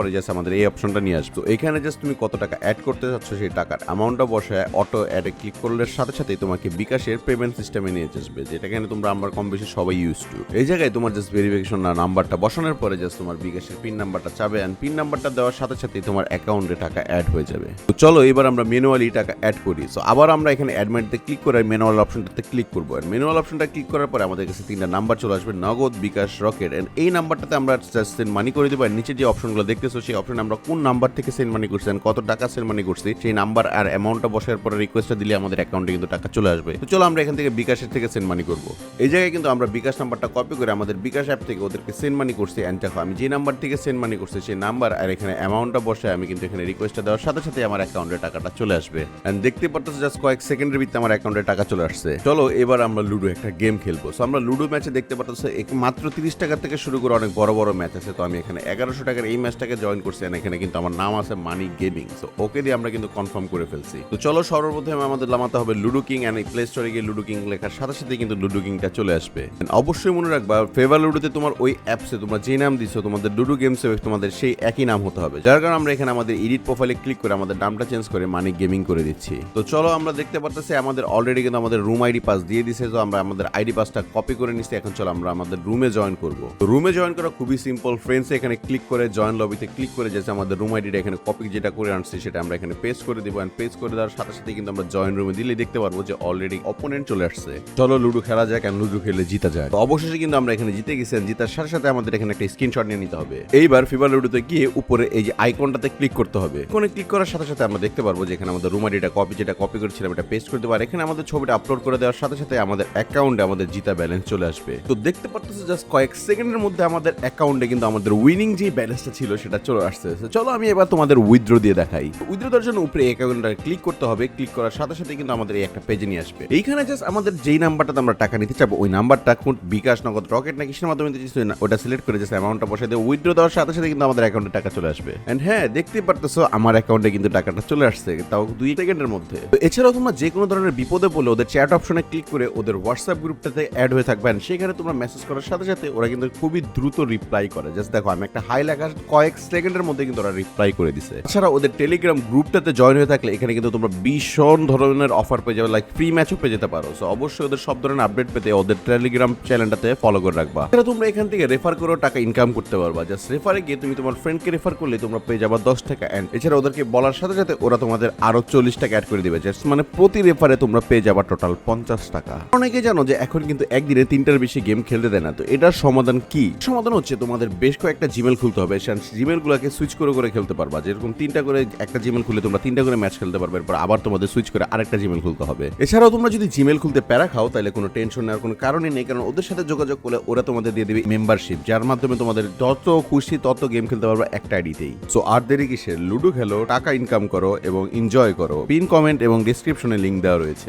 পরে জাস্ট আমাদের এই অপশনটা নিয়ে আসবে। তো এখানে জাস্ট তুমি কত টাকা অ্যাড করতে চাচ্ছ সেই টাকার অ্যামাউন্টটা বসায় অটো অ্যাডে ক্লিক করলে সাথে সাথেই তোমাকে বিকাশের পেমেন্ট সিস্টেমে নিয়ে আসবে যেটা এখানে তোমরা আমরা কম বেশি সবাই ইউজ টু এই জায়গায় তোমার জাস্ট ভেরিফিকেশন নাম্বারটা বসানোর পরে জাস্ট তোমার বিকাশের পিন নাম্বারটা চাবে অ্যান্ড পিন নাম্বারটা দেওয়ার সাথে সাথেই তোমার অ্যাকাউন্টে টাকা অ্যাড হয়ে যাবে। তো চলো এবার আমরা ম্যানুয়ালি টাকা অ্যাড করি। সো আবার আমরা এখানে অ্যাডমেন্টে ক্লিক করে ম্যানুয়াল অপশনটাতে ক্লিক করব। আর ম্যানুয়াল অপশনটা ক্লিক করার পরে আমাদের কাছে তিনটা নাম্বার চলে আসবে, নগদ, বিকাশ, রকেট। এন্ড এই নাম্বারটাতে আমরা জাস্ট মানি করে দেবো। আর নিচে যে অপশনগুলো দেখতেছো সেই অপশনে আমরা কোন নাম্বার থেকে সেন্ড মানি করছি কত টাকা সেন্ড মানি করছি, সেই নাম্বার আর অ্যামাউন্টটা বসার পরে রিকোয়েস্টটা দিলে আমাদের অ্যাকাউন্টে কিন্তু টাকা চলে আসবে। তো চলো আমরা এখান থেকে বিকাশের থেকে সেন্ড মানি করব। এই জায়গায় কিন্তু আমরা বিকাশ নাম্বারটা কপি করে আমাদের বিকাশ অ্যাপ থেকে ওদেরকে সেন্ড মানি করছি অ্যান্ড দেখো, আমি যে নাম্বার থেকে সেন্ড মানি করছি সেই নাম্বার আর এখানে অ্যামাউন্টটা বসে আমি কিন্তু এখানে রিকোয়েস্টটা দেওয়ার সাথে সাথে আমার অ্যাকাউন্টে টাকাটা চলে আসবে। অ্যান্ড দেখতে পারতেছো জাস্ট কয়েক সেকেন্ডের ভিতরে আমার অ্যাকাউন্টে টাকা চলে আসছে। চলো এবার আমরা লুডো একটা গেম খেলব। সো আমরা লুডো ম্যাচে দেখতে পারতেছো, এক- মাত্র তিরিশ টাকা থেকে শুরু করে অনেক বড় বড় ম্যাচ আছে। তো আমি এখানে এগারোশো টাকার এই ম্যাচটাকে জয়েন করছি and এখানে কিন্তু আমার নাম আছে মানি গেমিং সো ওকে দিয়ে আমরা কিন্তু কনফার্ম করে ফেলছি। তো চলো সর্বপ্রথমে আমাদের নামাতে হবে লুডো কিং অ্যান্ড প্লে স্টোরে গিয়ে লুডো কিং লেখার সাথে সাথে কিন্তু লুডো কিংটা চলে আসবে। অবশ্যই মনে রাখবা ফেভার লুডোতে তোমার ওই অ্যাপসে তোমরা যে নাম দিছো, তোমাদের লুডো গেমসে তোমাদের সেই একই নাম হতে হবে। যার কারণে আমরা এখানে আমাদের এডিট প্রোফাইলে ক্লিক করে আমাদের নামটা চেঞ্জ করে মানি গেমিং করে দিচ্ছি। তো চলো আমরা দেখতে পারতেছি আমাদের অলরেডি কিন্তু আমাদের রুম আইডি পাস দিয়ে দিছে তো আমরা আমাদের আইডি পাসটা কপি করে নিচ্ছি। এখন চলো আমরা আমাদের রুমে জয়েন করব। রুমে জয়েন করা খুবই সিম্পল ফ্রেন্ডস এখানে ক্লিক করে জয়েন লবিতে ক্লিক করে যেটা আমাদের রুম আইডিটা এখানে কপি যেটা করে আনছি সেটা আমরা এখানে পেস্ট করে দিব এন্ড পেস্ট করে দেওয়ার সাথে সাথে কিন্তু আমরা জয়েন রুমে দিলে দেখতে পারব যে অলরেডি অপোনেন্ট চলে আসছে। চলো লুডো খেলা যায় কেন লুডো খেলে জিতা যায়। অবশেষে কিন্তু আমরা এখানে জিতে গেছি জিতার সাথে সাথে আমাদের এখানে একটা স্ক্রিনশট নিয়ে নিতে হবে। এইবার ফিবার লুডোতে গিয়ে উপরে এই যে আইকনটাতে ক্লিক করতে হবে। কোনে ক্লিক করার সাথে সাথে আমরা দেখতে পারব যে এখানে আমাদের রুম আইডিটা কপি যেটা কপি করেছিলাম এটা পেস্ট করে দেবো আর এখানে আমাদের ছবিটা আপলোড করে দেওয়ার সাথে সাথে আমাদের অ্যাকাউন্টে আমাদের জিতা ব্যালেন্স চলে আসবে। তো দেখতে পারতেছো জাস্ট কয়েক সেকেন্ডের মধ্যে আমাদের অ্যাকাউন্টে কিন্তু আমাদের উইনিং যে ব্যালেন্সটা ছিল সেটা চলে আসছে চলো আমি এবার তোমাদের উইথড্র দিয়ে দেখাই। উইথড্র দেওয়ার জন্য উপরে অ্যাকাউন্টটা ক্লিক করতে হবে। ক্লিক করার সাথে সাথে কিন্তু আমাদের এই একটা পেজে নিয়ে আসবে। এইখানে জাস্ট আমাদের যেই নাম্বারটাতে আমরা টাকা নিতে চাবো, ওই নাম্বারটা কোন বিকাশ নগদ রকেট না কিসের মাধ্যমে দিচ্ছি ওটা সিলেক্ট করে জাস্ট অ্যামাউন্টটা বসে দিয়ে উইথড্র দেওয়ার সাথে সাথে কিন্তু আমাদের অ্যাকাউন্টে টাকা চলে আসবে। এন্ড হ্যাঁ দেখতেই পারতেছো আমার অ্যাকাউন্টে কিন্তু টাকাটা চলে আসছে, তাও দুই সেকেন্ডের মধ্যে। তো এছাড়াও তোমরা যে কোনো ধরনের বিপদে বলে ওদের চ্যাট অপশনে ক্লিক করে ওদের হোয়াটসঅ্যাপ গ্রুপটাতে অ্যাড হয়ে থাকবেন সেখানে তোমরা মেসেজ করার সাথে সাথে ওরা কিন্তু খুবই দ্রুত রিপ্লাই করে। জাস্ট দেখো, আমি একটা হাই লেখা কয়েক সেকেন্ডের মধ্যে কিন্তু ওরা রিপ্লাই করে দিছে। এছাড়া ওদের টেলিগ্রাম গ্রুপটাতে জয়েন হয়ে থাকলে এখানে কিন্তু তোমরা ভীষণ ধরনের অফার পেয়ে যাবে লাইক ফ্রি ম্যাচও পেয়ে যেতে পারো। সো অবশ্যই ওদের সব ধরনের আপডেট পেতে ওদের টেলিগ্রাম চ্যানেলটাতে ফলো করে রাখবা। এছাড়া তোমরা এখান থেকে রেফার করেও টাকা ইনকাম করতে পারবা। জাস্ট রেফারে গিয়ে তুমি তোমার ফ্রেন্ডকে রেফার করলে তোমরা পেয়ে যাবা দশ টাকা। অ্যান্ড এছাড়া ওদেরকে বলার সাথে সাথে ওরা তোমাদের আরও চল্লিশ টাকা অ্যাড করে দিবে। জাস্ট মানে প্রতি রেফারে তোমরা পেয়ে যাবা টোটাল পঞ্চাশ টাকা। অনেকে জানো যে এখন কিন্তু একদিনে তিনটার বেশি গেম খেলতে দেয় না। তো এটার সমাধান কি? সমাধান হচ্ছে তোমাদের বেশ কয়েকটা জিমেল খুলতে হবে। জিমেল গুলাকে সুইচ করে করে খেলতে পারবা। যেরকম তিনটা করে একটা জিমেল খুলে তোমরা তিনটা করে ম্যাচ খেলতে পারবে, এরপর আবার তোমাদের সুইচ করে আরেকটা জিমেল খুলতে হবে। এছাড়াও তোমরা যদি জিমেল খুলতে প্যারা খাও, তাহলে কোনো টেনশন নেওয়ার কোনো কারণই নেই, কারণ ওদের সাথে যোগাযোগ করলে ওরা তোমাদের দিয়ে দেবে মেম্বারশিপ যার মাধ্যমে তোমাদের যত খুশি তত গেম খেলতে পারবে একটা আইডিতেই সো আর দেরি কিসের? লুডো খেলো, টাকা ইনকাম করো এবং এনজয় করো। পিন কমেন্ট এবং ডিসক্রিপশনে লিঙ্ক দেওয়া রয়েছে।